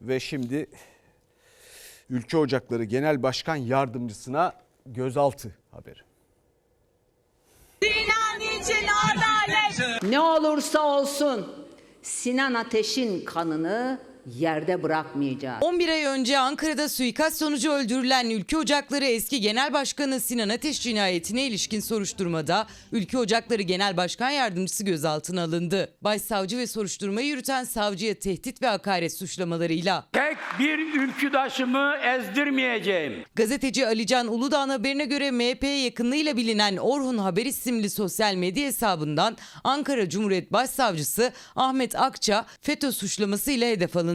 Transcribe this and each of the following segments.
Ve şimdi Ülke Ocakları Genel Başkan Yardımcısına gözaltı haberi. Sinan için adalet. Ne olursa olsun Sinan Ateş'in kanını yerde bırakmayacağız. 11 ay önce Ankara'da suikast sonucu öldürülen Ülke Ocakları eski Genel Başkanı Sinan Ateş cinayetine ilişkin soruşturmada Ülke Ocakları Genel Başkan Yardımcısı gözaltına alındı. Başsavcı ve soruşturmayı yürüten savcıya tehdit ve hakaret suçlamalarıyla. Tek bir ülküdaşımı ezdirmeyeceğim. Gazeteci Alican Uludağ'ın haberine göre MHP'ye yakınlığıyla bilinen Orhun Haber isimli sosyal medya hesabından Ankara Cumhuriyet Başsavcısı Ahmet Akça FETÖ suçlamasıyla hedef alındı.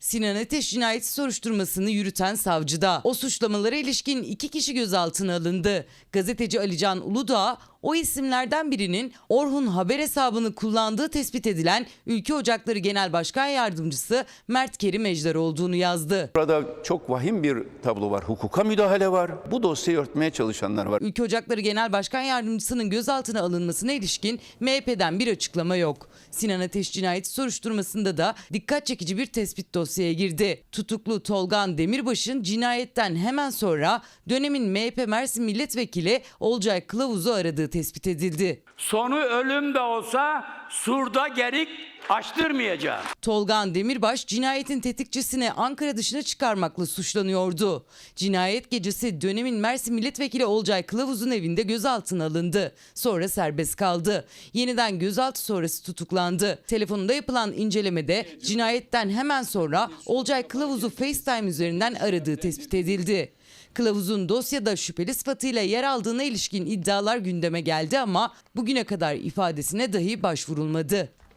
Sinan Ateş cinayeti soruşturmasını yürüten savcıda. O suçlamalara ilişkin iki kişi gözaltına alındı. Gazeteci Alican Uludağ o isimlerden birinin Orhun Haber hesabını kullandığı tespit edilen Ülke Ocakları Genel Başkan Yardımcısı Mert Kerim Ejder olduğunu yazdı. Burada çok vahim bir tablo var. Hukuka müdahale var. Bu dosyayı örtmeye çalışanlar var. Ülke Ocakları Genel Başkan Yardımcısının gözaltına alınmasına ilişkin MHP'den bir açıklama yok. Sinan Ateş cinayeti soruşturmasında da dikkat çekici bir tespit dosyaya girdi. Tutuklu Tolgan Demirbaş'ın cinayetten hemen sonra dönemin MHP Mersin Milletvekili Olcay Kılavuz'u aradığı tespit edildi. Sonu ölüm de olsa surda gerik açtırmayacağım. Tolgan Demirbaş cinayetin tetikçisini Ankara dışına çıkarmakla suçlanıyordu. Cinayet gecesi dönemin Mersin Milletvekili Olcay Kılavuz'un evinde gözaltına alındı. Sonra serbest kaldı. Yeniden gözaltı sonrası tutuklandı. Telefonunda yapılan incelemede cinayetten hemen sonra Olcay Kılavuz'u FaceTime üzerinden aradığı tespit edildi. Kılavuzun dosyada şüpheli sıfatıyla yer aldığına ilişkin iddialar gündeme geldi ama bugüne kadar ifadesine dahi başvurulmadı.